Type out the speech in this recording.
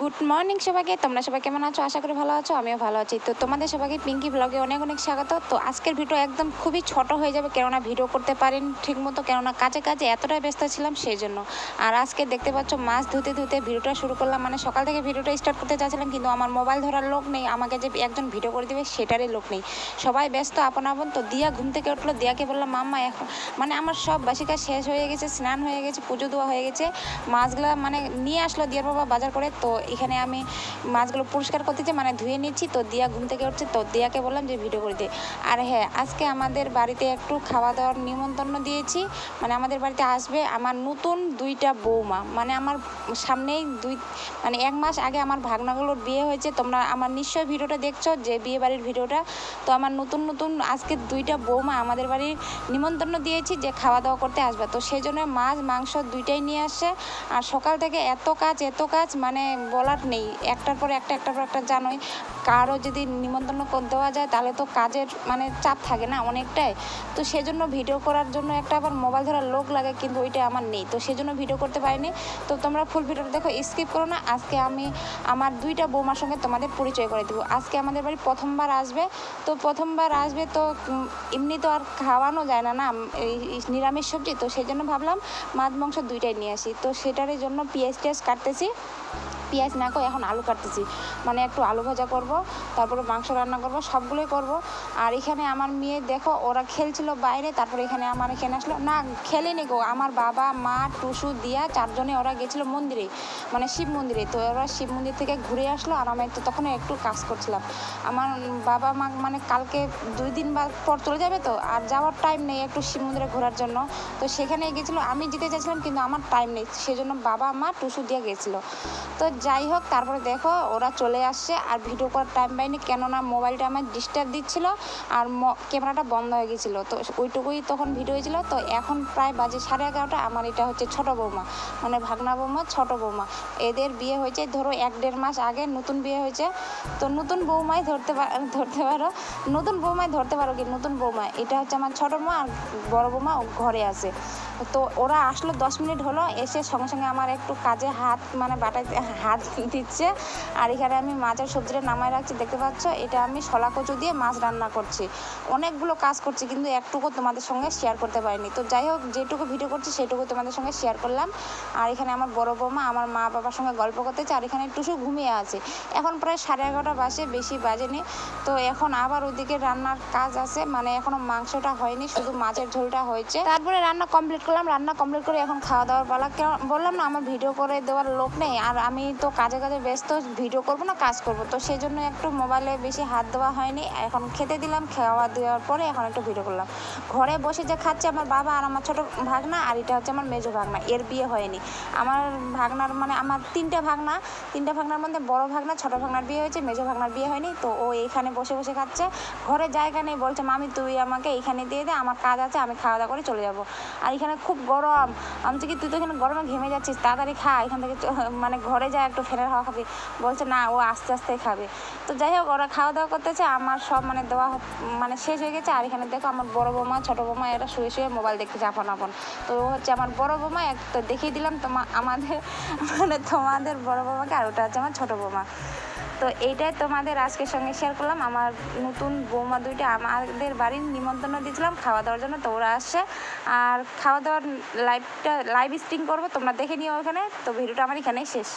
Good morning সবাইকে। তোমরা সবাই কেমন আছো? আশা করি ভালো আছো, আমিও ভালো আছি। তো তোমাদের সবাইকে পিঙ্কি ব্লগে অনেক অনেক স্বাগত। তো আজকের ভিডিও একদম খুবই ছোট হয়ে যাবে, কেননা ভিডিও করতে পারেন ঠিক মতো কেননা কাজে কাজে এতটাই ব্যস্ত ছিলাম সেই জন্য আর আজকে দেখতে পাচ্ছ, মাছ ধুতে ধুতে ভিডিওটা শুরু করলাম। মানে সকাল থেকে ভিডিওটা স্টার্ট করতে চাচ্ছিলাম, কিন্তু আমার মোবাইল ধরার লোক নেই, আমাকে যে একজন ভিডিও করে দেবে সেটারই লোক নেই। সবাই ব্যস্ত, আপন আপন। তো দিয়া ঘুম থেকে উঠল, দিয়াকে বললাম, মাম্মা, এখন মানে আমার সব বাসি কাজ শেষ হয়ে গেছে, স্নান হয়ে গেছে, পুজো দেওয়া হয়ে গেছে। মাছগুলো মানে নিয়ে আসলো দিয়ার বাবা বাজার করে। তো এখানে আমি মাছগুলো পরিষ্কার করতেছি মানে ধুয়ে নিচ্ছি। তো দিয়া ঘুম থেকে উঠছে, তো দিয়াকে বললাম যে ভিডিও করে দে। আর হ্যাঁ আজকে আমাদের বাড়িতে একটু খাওয়া দাওয়ার নিমন্ত্রণ দিয়েছি। মানে আমাদের বাড়িতে আসবে আমার নতুন দুইটা বৌমা। মানে আমার সামনেই দুই মানে এক মাস আগে আমার ভাগনাগুলোর বিয়ে হয়েছে। তোমরা আমার নিশ্চয় ভিডিওটা দেখছ, যে বিয়ে বাড়ির ভিডিওটা। তো আমার নতুন নতুন আজকে দুইটা বৌমা আমাদের বাড়ির নিমন্ত্রণ দিয়েছি যে খাওয়া দাওয়া করতে আসবে। তো সেই জন্য মাছ, মাংস দুইটাই নিয়ে আসে আর সকাল থেকে এত কাজ এত কাজ মানে বলার নেই। একটার পর একটা, একটার পর একটা জানোই। কারও যদি নিমন্ত্রণ করে দেওয়া যায়, তাহলে তো কাজের মানে চাপ থাকে না অনেকটাই। তো সেজন্য ভিডিও করার জন্য একটা আবার মোবাইল ধরার লোক লাগে, কিন্তু ওইটা আমার নেই। তো সেজন্য ভিডিও করতে পারিনি। তো তোমরা ফুল ভিডিওটা দেখো স্কিপ করো না। আজকে আমি আমার দুইটা বৌমার সঙ্গে তোমাদের পরিচয় করে দেবো। আজকে আমাদের বাড়ি প্রথমবার আসবে। তো প্রথমবার আসবে তো এমনি তো আর খাওয়ানো যায় না না এই নিরামিষ সবজি। তো সেই জন্য ভাবলাম মাছ, মাংস দুইটাই নিয়ে আসি। তো সেটার জন্য পেঁয়াজ টেয়াজ কাটতেছি। পেঁয়াজ না করে এখন আলু কাটতেছি। মানে একটু আলু ভাজা করব, তারপরে মাংস রান্না করব, সবগুলোই করব। আর এখানে আমার মেয়ে দেখো, ওরা খেলছিল বাইরে, তারপরে এখানে আমার এখানে আসলো। না, খেলেনি গো, আমার বাবা, মা, টুসু, দিয়া চারজনে ওরা গেছিল মন্দিরে মানে শিব মন্দিরে। তো ওরা শিব মন্দির থেকে ঘুরে আসলো আর আমি তো তখন একটু কাজ করছিলাম। আমার বাবা মা মানে কালকে দুই দিন বা পর চলে যাবে তো, আর যাওয়ার টাইম নেই একটু শিব মন্দিরে ঘোরার জন্য। তো সেখানে গেছিল, আমি যেতে চাইছিলাম কিন্তু আমার টাইম নেই, সেজন্য বাবা, মা, টুসু, দিয়ে গেছিল। তো যাই হোক, তারপরে দেখো, ওরা চলে আসছে। আর ভিডিও করার টাইম পাইনি, কেননা মোবাইলটা আমার ডিস্টার্ব দিচ্ছিল আর ক্যামেরাটা বন্ধ হয়ে গেছিল। তো ওইটুকুই তখন ভিডিও হয়েছিল। তো এখন প্রায় বাজে সাড়ে এগারোটা। আমার এটা হচ্ছে ছোট বৌমা। মানে ভাগনা বৌমা, ছোট বৌমা। এদের বিয়ে হয়েছে ধরো এক দেড় মাস আগে, নতুন বিয়ে হয়েছে। তো নতুন বৌমাই ধরতে ধরতে পারো। নতুন বৌমাই ধরতে পারো কি? নতুন বৌমা। এটা হচ্ছে আমার ছোট বৌমা আর বড় বৌমা ঘরে আছে। তো ওরা আসলো, দশ মিনিট হলো, এসে সঙ্গে সঙ্গে আমার একটু কাজে হাত মানে বাটাতে হাত দিচ্ছে। আর এখানে আমি মাছের সবজিটা নামায় রাখছি, দেখতে পাচ্ছ? এটা আমি শলা কচু দিয়ে মাছ রান্না করছি। অনেকগুলো কাজ করছি, কিন্তু একটুকু তোমাদের সঙ্গে শেয়ার করতে পারিনি। তো যাই হোক, যেটুকু ভিডিও করছি, সেটুকু তোমাদের সঙ্গে শেয়ার করলাম। আর এখানে আমার বড় বৌমা, আমার মা বাবার সঙ্গে গল্প করতেছে আর এখানে টুসু ঘুমিয়ে আছে। এখন প্রায় সাড়ে এগারোটা বাজে, বেশি বাজেনি। তো এখন আবার ওইদিকে রান্নার কাজ আছে মানে এখনও মাংসটা হয়নি, শুধু মাছের ঝোলটা হয়েছে। তারপরে রান্না কমপ্লিট করলাম রান্না কমপ্লিট করে এখন খাওয়া দাওয়ার পালা। বললাম না, আমার ভিডিও করে দেওয়ার লোক নেই। আর আমি তো কাজে কাজে ব্যস্ত ভিডিও করব না, কাজ করব। তো সেই জন্য একটু মোবাইলে বেশি হাত দেওয়া হয়নি। এখন খেতে দিলাম, খাওয়া দেওয়ার পরে এখন একটু ভিডিও করলাম। ঘরে বসে যে খাচ্ছে আমার বাবা আর আমার ছোটো ভাগনা, আর এটা হচ্ছে আমার মেজো ভাগনা। এর বিয়ে হয়নি। আমার ভাগনার মানে আমার তিনটা ভাগনা। তিনটা ভাগনার মধ্যে বড় ভাগনা, ছোটো ভাগনার বিয়ে হয়েছে, মেজো ভাগনার বিয়ে হয়নি। তো ও এখানে বসে বসে খাচ্ছে। ঘরে জায়গা নেই, বলছে, মামি, তুই আমাকে এখানে দিয়ে দে, আমার কাজ আছে, আমি খাওয়া দাওয়া করে চলে যাব। আর এখানে খুব গরম। আমি কি, তুই তো এখানে গরমে ঘেমে যাচ্ছিস, তাড়াতাড়ি খা, এখান থেকে মানে ঘরে যা, একটু ফেরার হাওয়া খাবি। বলছে, না, ও আস্তে আস্তে খাবে। তো যাই হোক, ওরা খাওয়া দাওয়া করতেছে, আমার সব মানে দেওয়া মানে শেষ হয়ে গেছে। আর এখানে দেখো আমার বড় বৌমা, ছোট বৌমা, এরা শুয়ে শুয়ে মোবাইল দেখতে আপন আপন তো ও হচ্ছে আমার বড় বৌমা, এক তো দেখিয়ে দিলাম তোমা, আমাদের মানে তোমাদের বড় বৌমাকে, আর ওটা হচ্ছে আমার ছোট বৌমা। তো এইটাই তোমাদের আজকের সঙ্গে শেয়ার করলাম। আমার নতুন বৌমা দুইটা আমাদের বাড়ির নিমন্ত্রণ দিয়েছিলাম খাওয়া দাওয়ার জন্য, তো ওরা আসছে। আর খাওয়া দাওয়ার লাইভটা লাইভ স্ট্রিম করব তোমরা দেখে নিও ওখানে। তো ভিডিওটা আমার এখানেই শেষ।